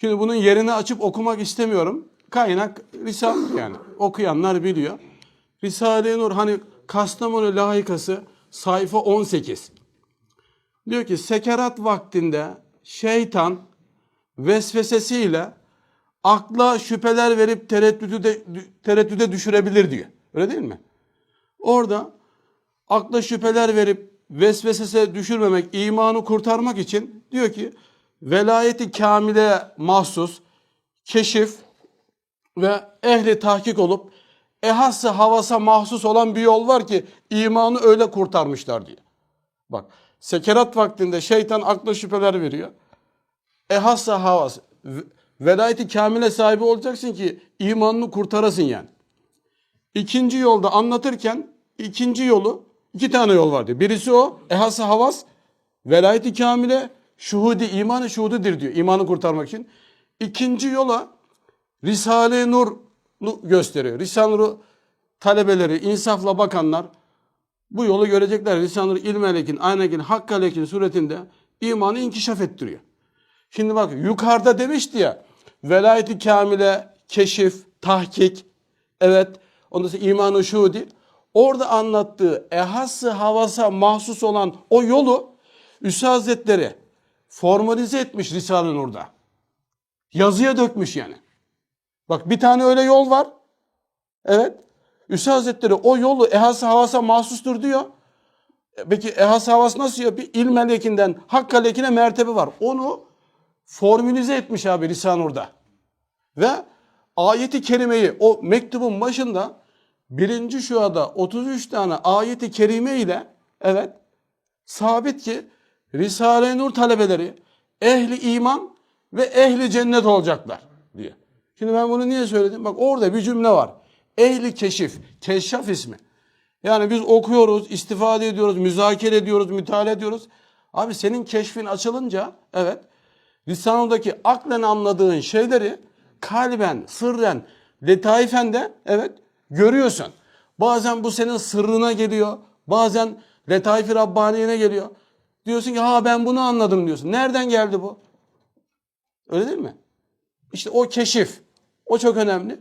Şimdi bunun yerini açıp okumak istemiyorum. Kaynak Risale yani okuyanlar biliyor. Risale-i Nur hani Kastamonu layıkası sayfa 18. Diyor ki sekerat vaktinde şeytan vesvesesiyle akla şüpheler verip tereddüde, tereddüde düşürebilir diyor. Öyle değil mi? Orada akla şüpheler verip vesvesese düşürmemek, imanı kurtarmak için diyor ki velayeti kamile mahsus keşif ve ehli tahkik olup ehassa havasa mahsus olan bir yol var ki imanı öyle kurtarmışlar diyor. Bak sekerat vaktinde şeytan akla şüpheler veriyor. Ehassa havas ve- velayeti kamile sahibi olacaksın ki imanını kurtarasın yani. İkinci yolda anlatırken ikinci yolu iki tane yol var diyor. Birisi o ehassa havas velayeti kamile şuhudi imanı şuhudidir diyor imanı kurtarmak için. İkinci yola Risale-i Nur'u gösteriyor. Risale-i Nur talebeleri, insafla bakanlar bu yolu görecekler. Risale-i Nur ilmelekin, aynekin, hakkalekin suretinde imanı inkişaf ettiriyor. Şimdi bak yukarıda demişti ya velayeti kamile, keşif, tahkik, evet ondan sonra imanı şuhudi. Orada anlattığı ehassı havasa mahsus olan o yolu Üstad Hazretleri formalize etmiş Risale-i Nur'da. Yazıya dökmüş yani. Bak bir tane öyle yol var. Evet. Üstad Hazretleri o yolu ehası havasa mahsustur diyor. E, Peki ehası havası nasıl ya? Bir ilm melekinden hak lekine mertebe var. Onu formülize etmiş abi Risale-i Nur'da. Ve ayeti kerimeyi o mektubun başında birinci şuada 33 tane ayeti kerime ile evet sabit ki Risale-i Nur talebeleri ehli iman ve ehli cennet olacaklar diye. Şimdi ben bunu niye söyledim? Bak orada bir cümle var. Ehli keşif, keşşaf ismi. Yani biz okuyoruz, istifade ediyoruz, müzakere ediyoruz, müteala ediyoruz. Abi senin keşfin açılınca evet lisanındaki aklen anladığın şeyleri kalben, sırren, letaifen de evet görüyorsun. Bazen bu senin sırrına geliyor. Bazen letaifi Rabbaniye'ne geliyor. Diyorsun ki ha ben bunu anladım diyorsun. Nereden geldi bu? Öyle değil mi? İşte o keşif. O çok önemli.